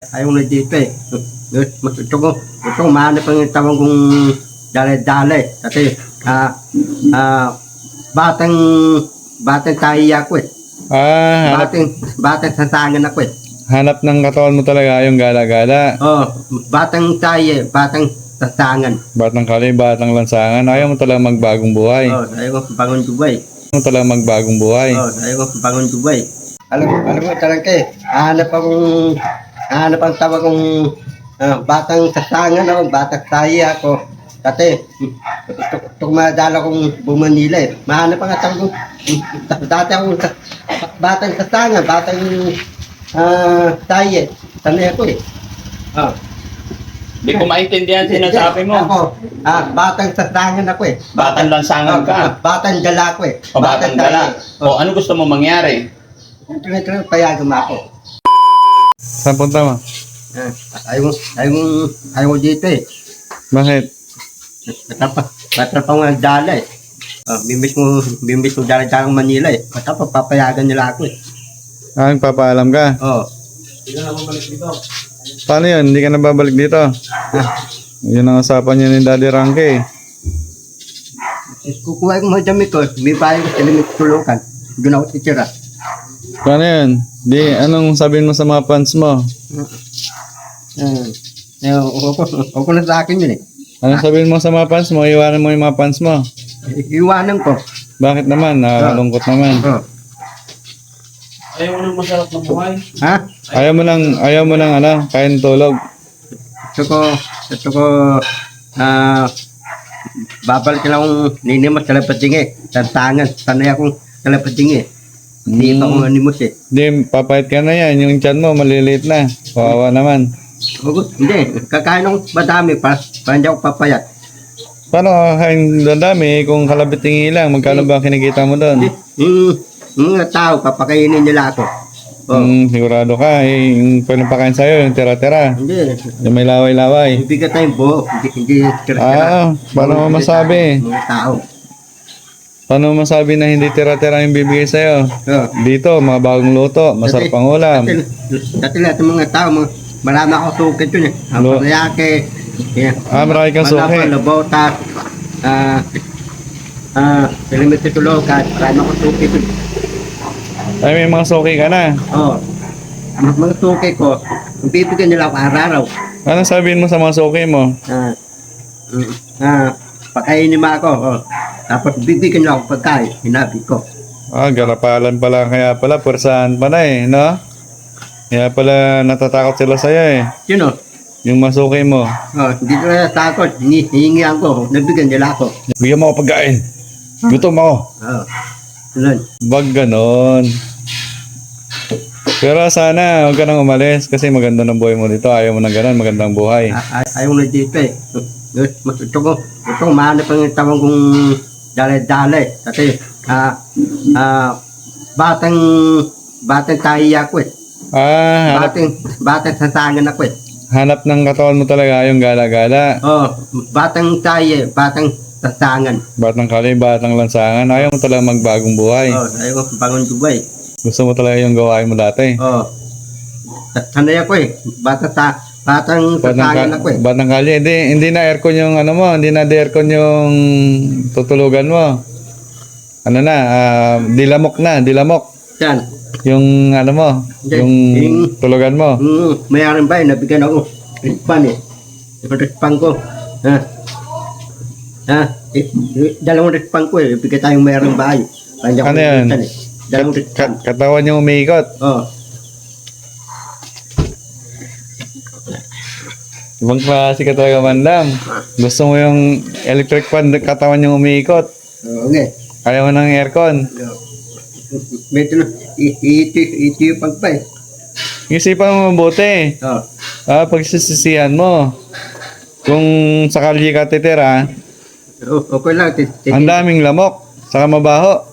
Ayaw na dito eh. Gusto ko, gusto ko mahanap ang tawag kong dale-dale. Kasi, ah, ah, batang, batang tahiya ko eh. Ah, hanap, Batang, batang sasangan ako eh. hanap ng katawan mo talaga yung gala-gala. Oh, batang tahiya, batang sasangan. Batang kali, batang lansangan. Ayaw mo talaga magbagong buhay. Oh, ayaw ko bangon Dubai. Ayaw mo talaga magbagong buhay. Oh, ayaw ko bangon Dubai. Alam mo, alam mo talaga eh. Hanap akong, hanap ang tawag kong ah, batang sasangan ako, batang tahiya ako. Dati, itong madala kong bumanila eh. Mahanap ang tawag kong, dati akong batang sasangan, batang ah, tahiya. Sanay ako eh. Ah. Hindi ko maintindihan sinasabi mo. Ako, ah, batang sasangan ako eh. Batang lansangan ka. Ah, batang dala ko eh. O batang dala. Oh, O ano gusto mo mangyari? Tuloy-tuloy, payagan mo ako. Saan punta mo? Ah, ayaw, ayaw, ayaw dito eh. Bakit? Matapa, matapa nga dala eh. Ah, bimbis mo, bimbis mo dala dala Manila eh. Matapa, papayagan nila ako eh. Ah, papaalam ka. Oh. Paano yun? Hindi ka na babalik dito. Ah, Yun ang usapan niya ni Daddy Ranke. kukuha ko mga damit ko. May bayan ko sa limit tulukan. Doon ako titira. Paano yun? Di, anong sabihin mo sa mga fans mo? Ah, eh, ako, ako na sa akin yun eh. Anong sabihin mo sa mga fans mo? Iwanan mo yung mga fans mo. Iwanan ko. Bakit naman? Nakakalungkot naman. Oh. Ayaw mo ng masarap na buhay. Ha? Ayaw mo lang, ayaw mo lang ano, kain tulog. Ito ko, ito ko, ah, babalik lang ninimas sa lapatingi. Tantangan, sanay akong sa lapatingi. Hindi pa akong animos eh. Di, papayat ka na yan. Yung chan mo, maliliit na. Kawawa naman. Huwag- Hindi, kakain akong madami pa, para hindi ako papayat. Paano kakain dadami kung kalabitingi lang? Magkano ba kinikita mo doon? Yung, yung mga tao, papakainin nila ako. Oh, Hmm, sigurado ka. Eh, yung pinapakain sa'yo, yung tira-tira. hindi, Yung may laway-laway. bigat tayong buo, hindi, hindi tira-tira. Ah, paano mo masabi? Mga tao. Paano mo masabi na hindi tira-tira yung bibigay sa'yo? Oh. Dito, mga bagong luto, masarap ang ulam. Dati, dati lahat ng mga tao, mga, marami ako sukat yun eh. Ang Lo- parayake, yeah. Ah, marami kang suki. Malapa, labotas, ah, ah, elementary tulokat, marami ako suki yun. Ay, may mga suki ka na. Oh. Ang mga suki ko, ang bibigyan nila ako araw-araw. Anong sabihin mo sa mga suki mo? Ah, mm, ah, pakainin mo ako. Oh. Tapos bibigyan nila ako pagkain, hinabi ko. Ah, garapalan pala. Kaya pala, pwersahan pa na eh, no? Kaya pala natatakot sila sa'yo eh. Yun oh. Yung masuki mo. Oh, hindi ko na takot, hinihingihan ko, nabigyan nila ako. Bigyan mo ako pagkain. Gutom ako. Oh. Ganun. Wag ganon. Pero sana huwag ka nang umalis kasi maganda ng buhay mo dito. Ayaw mo ng ganon, magandang buhay. Ay, ayaw na dito eh. Ko, gusto ko mahanap ang tawag kong dale-dale. Kasi, ah, ah, batang, batang tahiya ko eh. Ah, hanap, Batang, batang sasangan ako eh. hanap ng katawan mo talaga yung gala-gala. Oh, batang tahiya, batang sasangan. Batang kali, batang lansangan. Ayaw mo talaga magbagong buhay. Oh, ayaw ko bangon Dubai. Gusto mo talaga yung gawain mo dati. Oh, sanay ako eh. Batang, ta, sasangan ka- ako eh. batang kali. Hindi, hindi na aircon yung ano mo. Hindi na aircon yung tutulugan mo. Ano na, ah, dilamok na, dilamok. Yan. Yung ano mo, Hindi, yung yung- tulugan mo. Mm, mayroon ba eh, nabigyan ako rispan eh. Rispan ko. Ha? Ha? Eh, eh, dalawang rispan ko eh. Bigyan tayong mayroong bahay. Kanya Ano yan? Eh. Dalawang. Ka- katawan yung umiikot. Oh. Ibang klase ka talaga, Mandam. Gusto mo yung electric fan, katawan yung umiikot. Oh, okay. Ayaw mo ng aircon. Medyo na, ito, ito yung pagpa eh. Isipan mo mabuti. Oh. Ah, pagsisisihan mo. Kung sakali ka titira, Okay lang. ang daming lamok. Saka mabaho.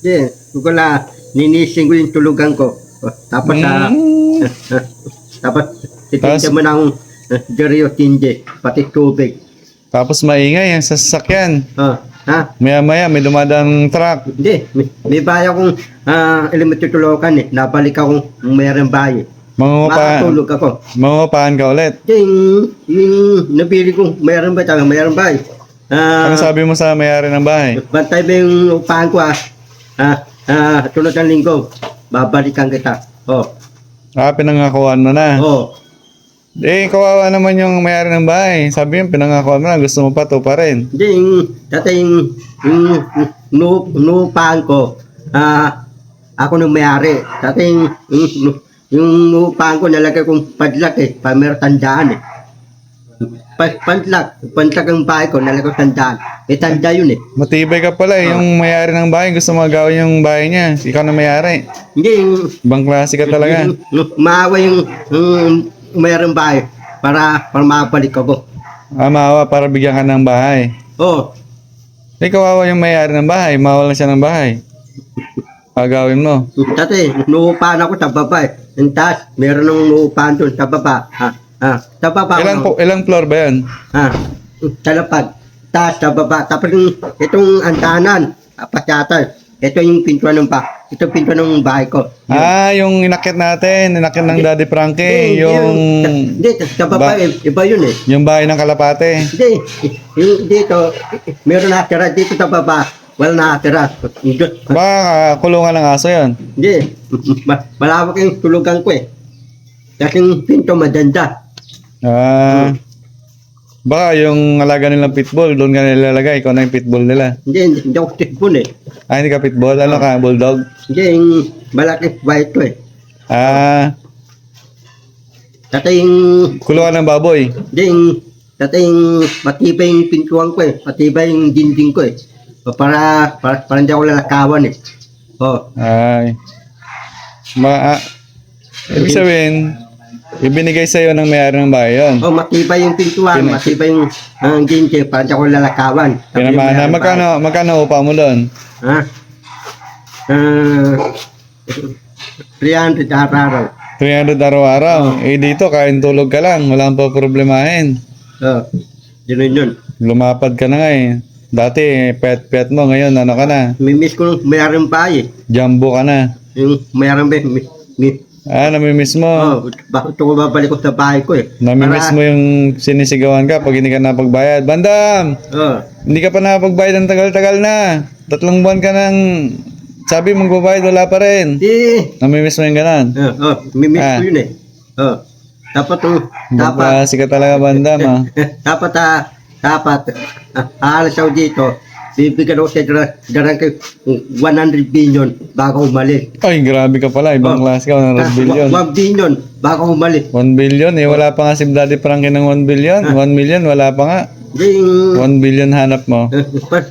Hindi. Okay lang. Ninising ko yung tulugan ko. Oh, tapos sa... Mm. tapos, Tapos- titinda mo ng uh, Jerry Tindi, pati tubig. Tapos maingay ang sasakyan. Oh. Ha? Maya-maya may dumadang truck. Hindi, may, may bahay akong uh, elementary tulokan eh. Nabalik akong mayroong bahay. Mangungupahan, makatulog ako. mangungupahan ka ulit. Yung, yung nabili ko, mayroon ba tayo, mayroon ba? Ah, Ano sabi mo sa may-ari ng bahay? Bantay ba yung upahan ko ah? Ah, ah, tulad ng linggo, babalikan kita. Oh, Ah, pinangakuan mo na. oh. Eh, kawawa naman yung may-ari ng bahay. Sabi yung pinangakuan mo na, gusto mo pa to pa rin. Hindi, yung, dati yung, yung, nu, nuupahan ko, ah, ako nung may-ari. Dati yung, yung, yung nuupahan ko, nalagay kong padlak eh, pamer tandaan eh. Pa, padlak, padlak ang bahay ko, nalagay ko tandaan. Eh, tanda yun eh. Matibay ka pala eh. Yung may-ari ng bahay, gusto mo gawin yung bahay niya. Ikaw na may-ari. Hindi, yung, Ibang klase ka talaga. Yung- yung Maawa yung, yung mayroong bahay para, para mabalik ako. Ah, maawa para bigyan ka ng bahay. Oh, Eh, kawawa yung may-ari ng bahay. Mawalan siya ng bahay. Agawin mo. dati, nuupahan ako sa baba eh. Yung taas, meron ng nuupahan doon sa baba. Ha, ha, sa baba. Ilang, ako. po, ilang floor ba yan? Ha, sa lapag. Taas, sa baba. Tapos yung, itong antanan, apat yata. Ito yung pintuan ng ba, ito pintuan ng bahay ko. Ah, yung inakit natin. Inakit ng Daddy Frankie. Hindi, Yung, Hindi, sa baba, Ba- iba yun eh. yung bahay ng kalapate. Hindi, yung dito, meron nakatira dito sa baba, wala nakatira. Dito- Baka kulungan ng aso yon. Hindi, ma- malawak yung tulugan ko eh. Kasi yung pinto madanda. Ah. Baka yung alaga nilang pitbull, doon ka nilalagay. Ikaw na yung pitbull nila. Hindi, hindi, hindi ako tipon eh. Ah, hindi ka pitbull? Ano ka? Bulldog? Hindi, yung malaki white ko eh. Ah, Dati yung, kulungan ng baboy. hindi yung, dati yung matibay yung pintuan ko eh. Matibay yung dinding ko eh. Para, para, para hindi ako lalakawan eh. Oh, Ay. Ma, ah, ibig sabihin, ibinigay sa'yo ng may-ari ng bahay yun. oh matibay yung pintuan, Pina- matibay yung ang dinding para hindi ako lalakawan. Sabi yung Pinamana. may-ari ng Magkano, magkano upa mo doon? Ha? Ah, 300 araw. 300 araw-araw. Eh dito, kain tulog ka lang. Wala pa problemahin. Oh, yun yun. Lumapad ka na nga eh. Dati, pet-pet mo. Ngayon, ano ka na? Mimiss ko nung mayroong bahay eh. Jumbo ka na. Yung mayroong bahay. Mi, mi, Ah, namimiss mo. oh, bakit ko babalik ko sa bahay ko eh. Namimiss mo yung sinisigawan ka pag hindi ka napagbayad. Bandam! Oh, Hindi ka pa napagbayad ng tagal-tagal na. Tatlong buwan ka nang sabi mong babayad, wala pa rin. di. Namimiss mo yung ganon. Oh, oh, mimiss Ah. ko yun eh. Oh, dapat yung, dapat, Baka ka talaga, Bandam ah. dapat, ah, dapat, ah, aalis ako dito. Bibigyan ako dara- darang kay 100 billion bago umalis. Ay, grabe ka pala. Ibang Oh. klase ka, 100 Ah, billion. 1 billion bago umalis. 1 billion, eh wala pa nga si Daddy Frankie ng 1 billion. 1 million, wala pa nga. Di, yung, 1 billion hanap mo.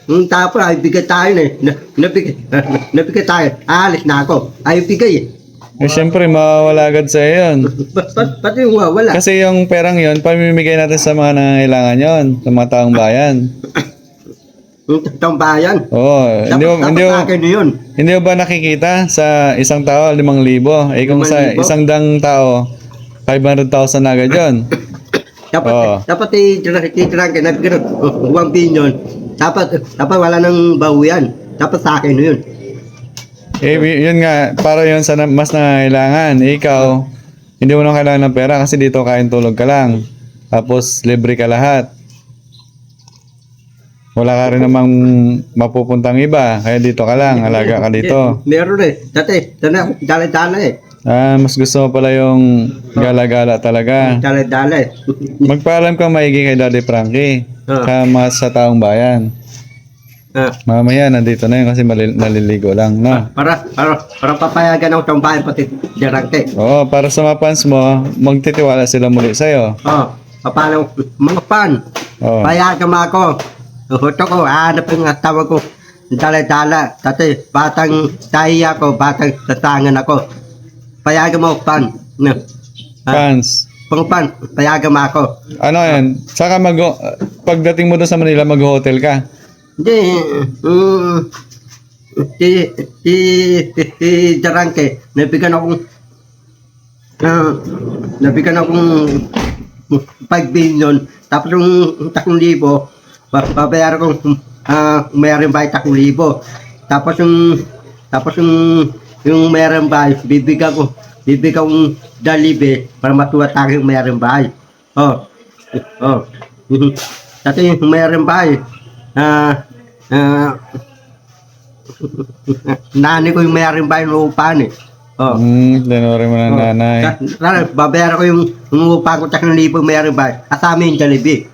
Yung tapos ay bigay tayo na eh. Na, nabigay, nabigay tayo. Alis na ako. Ay bigay eh. Eh, syempre, mawawala agad sa yun. Ba't yung wala? Kasi yung perang yon pamimigay natin sa mga nangangailangan yon sa mga taong bayan. Yung taong bayan. Oo, hindi mo, hindi mo, akin yun. hindi mo ba nakikita sa isang tao, 5,000? Eh kung sa 5,000? isang dang tao, 500,000 na agad yun. Dapat, Oo. dapat i-titran ka. Nabigay ng 1 billion. Dapat, dapat wala nang bawian. Dapat sa akin yun. Eh, yun nga, para yun sa na- mas nangangailangan. Eh, ikaw, hindi mo na kailangan ng pera kasi dito kain tulog ka lang. Tapos, libre ka lahat. Wala ka rin namang mapupuntang iba. Kaya dito ka lang, alaga ka dito. Eh, Meron eh. Dati, dala, dala-dala eh. Ah, mas gusto mo pala yung gala-gala talaga. Dala-dala eh. Magpaalam ka maigi kay Daddy Frankie. Ah. Kama sa taong bayan. Ah, Mamaya, nandito na yun kasi mali- naliligo lang, no? para, para, para papayagan ako taong bayan pati dirangke. Oo, para sa mga fans mo, magtitiwala sila muli sa'yo. Oh, paano, mga pan, Oo. payagan mo ako. Huto ko, hanap yung tawag ko. Dala-dala. Dati, batang tahiya ko, batang tatangan ako. Payagan mo, pan. No. Ah, Fans. pang pan, payagan mo ako. Ano yan? Saka mag pagdating mo doon sa Manila, mag-hotel ka. Hindi, mm, si, si, si, si Jarangke, nabigyan akong, ah, nabigyan akong 5 billion, tapos yung 3,000, ba- babayaran ko, ah, mayroon ba 3,000, tapos yung, tapos yung, yung mayroon ba, bibigyan ko bibigyan kong dalibe para matuwa tayo yung mayroong bahay. Oh. Oh. Dati yung mayroong bahay. Ah, ah, nani ko yung mayroong bahay ng upahan eh. Oh. Hmm, tinuri mo ng nanay. Sana, babayaran ko yung, yung upahan ko takang libo mayroong bahay. Kasama yung dalibe.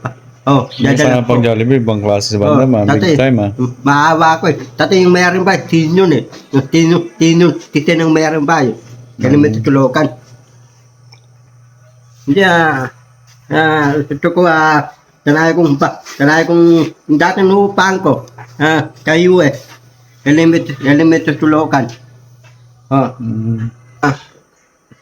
Oh, dadala sa pag Jollibee, ibang klase sa banda, Oh, ma. Big time, ah. Maawa ako eh. Dati yung mayroong bahay, tin yun eh. Yung tin, tin, titi ng mayroong bahay. Kaya naman tutulukan. Hindi ah, ah, ito ko ah, sanay kong ba, sanay kong, yung dati nuupahan ko, ah, kayo eh. Element, element tutulukan. Oh, Hmm. ah,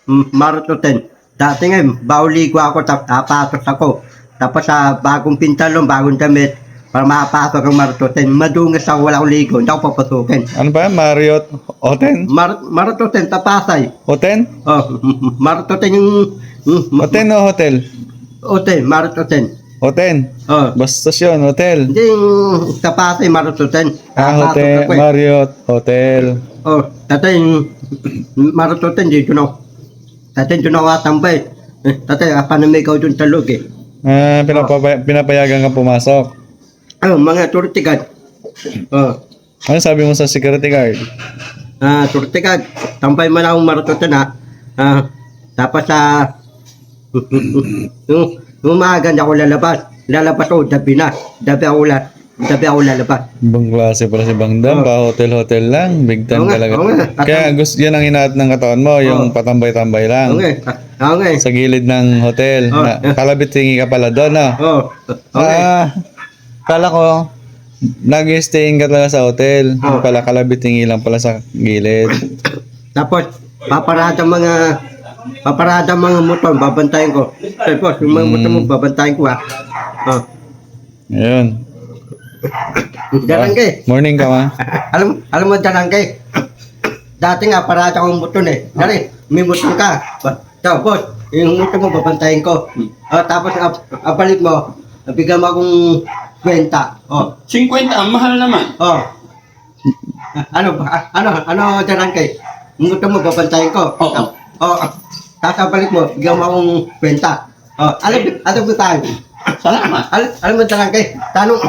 mm, marututin. Dati nga, bauli ko ako, tap, napasok ako. Tapos sa bagong pintalon, bagong damit, para makapasok ang marututin. Madungas ako, wala akong ligo, hindi ako papasukin. Ano ba? Marriott Oten? Mar marututin, tapasay. Oten? Oh, marututin yung, mm, Oten o hotel? Oten, marututin. Oten. Oh, Basta yun, hotel. hindi yung tapasay, marututin. Ah, hotel. ako eh. Marriott Hotel. Oh, tatay, marututin dito na. Tatay, dito na ako atambay. Eh, tatay, panamay ikaw dun talog eh. Ah, pinapapa- pinapayagan ka pumasok. Oh, mga turtigan. Oh, Ano sabi mo sa security guard? ah, turtigan. Tambay man akong marututin ha. Ah, tapos sa... yung, yung umaga na ako lalabas. Lalabas ako, dabi na. Dabi ako la, dabi ako lalabas. Ibang klase pala si Bangdam, pa hotel-hotel lang. Big time Oo nga, talaga. oo nga. Kaya gusto, yan ang hinaat ng katawan mo, yung patambay-tambay lang. Okay, ah, okay. Sa gilid ng hotel. Oh. Na, kalabit tingi ka pala doon, no? Oh, okay. Ah, kala ko, nag-staying ka talaga sa hotel. Oh. Pala kalabit tingi lang pala sa gilid. Tapos, paparada mga paparada mga motor, babantayan ko. Tapos, yung mga motor mo, babantayan ko ha. Oh, Ayun. darangge. Morning ka, ma. alam, alam mo darangge. Dati nga, parada akong motor eh. Dari, may motor ka. Ba- Tapos, yung motor mo, babantayan ko. Oh, tapos, ap, apalik mo, bigyan mo akong kwenta. Oh, 50, ang mahal naman. oh. Ano, ba- ano, ano, darangge? Yung motor mo, babantayan ko. Oo. Oh, tapos balik mo, bigyan mo akong kwenta. Oh, alam, alam mo tayo. Salamat. Alam, alam mo talaga kay, tanong,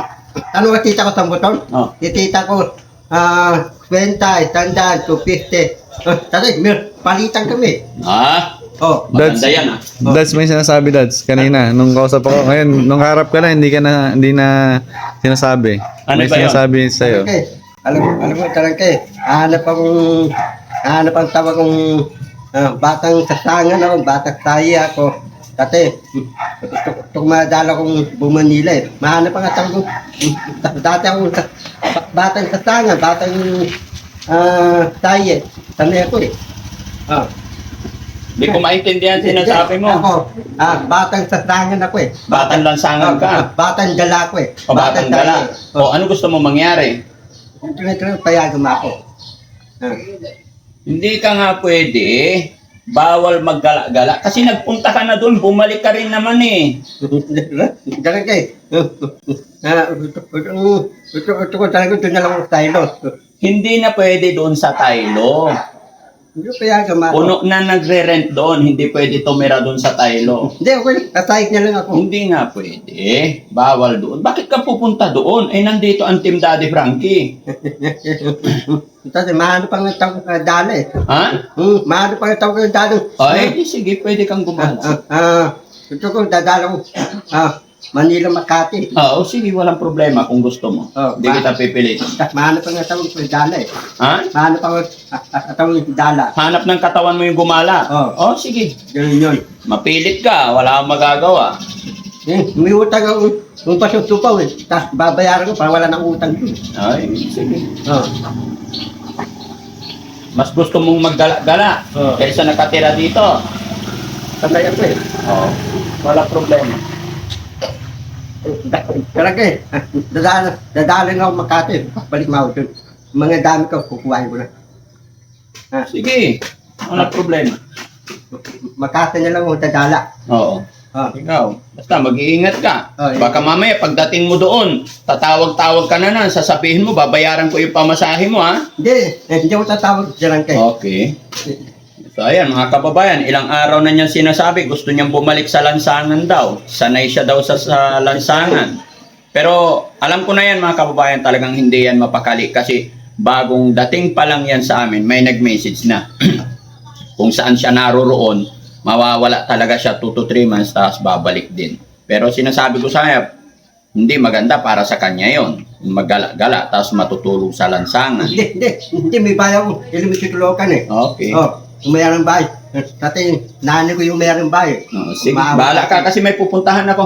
tanong ka tita ko sa motor. Oh. Titita ko, ah, kwenta, tandaan, 250. Uh, tatay, palitan kami. Ah, Oh, That's, maganda yan ah. that's may sinasabi, Dads, kanina. Nung kausap ako, ngayon, nung harap ka na, hindi ka na, hindi na sinasabi. Ano may ba yun? sinasabi sa'yo. okay. Alam, alam mo talaga kay, hanap akong, hanap ang tawag kong ah, batang sasangan ako, batang saya ako. Dati, ito madala kong bumanila eh. Mahanap ang tawag kong, dati akong sa- batang sasangan, batang ah, saya. Sanay ako eh. Ah. Hindi ko maintindihan sinasabi mo. Ako, ah, batang sasangan ako eh. Batang lansangan ka. Ah, batang dala ko eh. O batang dala. O ano gusto mo mangyari? Ito payagan mo ako. Ah. Hindi ka nga pwede. Bawal maggala-gala. Kasi nagpunta ka na doon, bumalik ka rin naman eh. Talaga eh. Ah, ito ko talaga ito na lang ang style. Hindi na pwede doon sa Tailo. Mo ako. Puno na nagre-rent doon, hindi pwede tumira doon sa Tailo. Hindi, ako kasayik niya lang ako. Hindi nga pwede. Bawal doon. Bakit ka pupunta doon? Eh, nandito ang Team Daddy Frankie. Kasi mahalo pang tawag ko dala eh. Ha? Hmm, mahalo pang tawag ko dala. Ay, sige, pwede kang Ah, gumala. ah, ah, ito ko dadala ko. Ah, Manila, Makati. Oo, sige, walang problema kung gusto mo. Oh, Hindi kita pipilitin. Mahalo pang tawag ko dala eh. Ha? Mahalo pang tawag ko dala. Hanap ng katawan mo yung gumala. Oh. Oh, sige. Ganun yun. Mapilit ka, wala kang magagawa. Eh, may utang ako. Kung pasutupaw eh. Tapos babayaran ko para wala nang utang yun. Ay, sige. Oh. Mas gusto mong maggala-gala Oh. kaysa nakatira dito. Sanay ako eh. Oo. Wala problema. Talaga eh. Dadala, dadaling ako Makati. Balik mo dun. Mga dami ko, kukuhain ko na. Ah, Sige. Wala problema. Makati na lang ako dadala. Oo. Ah, Ikaw, basta mag-iingat ka. Oh, yeah. Baka mamaya pagdating mo doon, tatawag-tawag ka na na, sasabihin mo, babayaran ko yung pamasahe mo, ha? hindi, hindi ako tatawag dyan kay. Okay. So ayan mga kababayan, ilang araw na niyan sinasabi, gusto niyang bumalik sa lansangan daw. Sanay siya daw sa, sa lansangan. Pero alam ko na yan mga kababayan, talagang hindi yan mapakali kasi bagong dating pa lang yan sa amin, may nag-message na kung saan siya naroroon, mawawala talaga siya 2 to 3 months tapos babalik din. Pero sinasabi ko sa kanya, hindi maganda para sa kanya yon Maggala-gala tapos matutulog sa lansangan. Hindi, hindi. Hindi, may bayan ko. Hindi mo tutulokan eh. Okay. Oh, yung mayroong bahay. Dati, nanay ko yung mayroong bahay. Oh, sige, Umaawa bahala ka kasi may pupuntahan ako.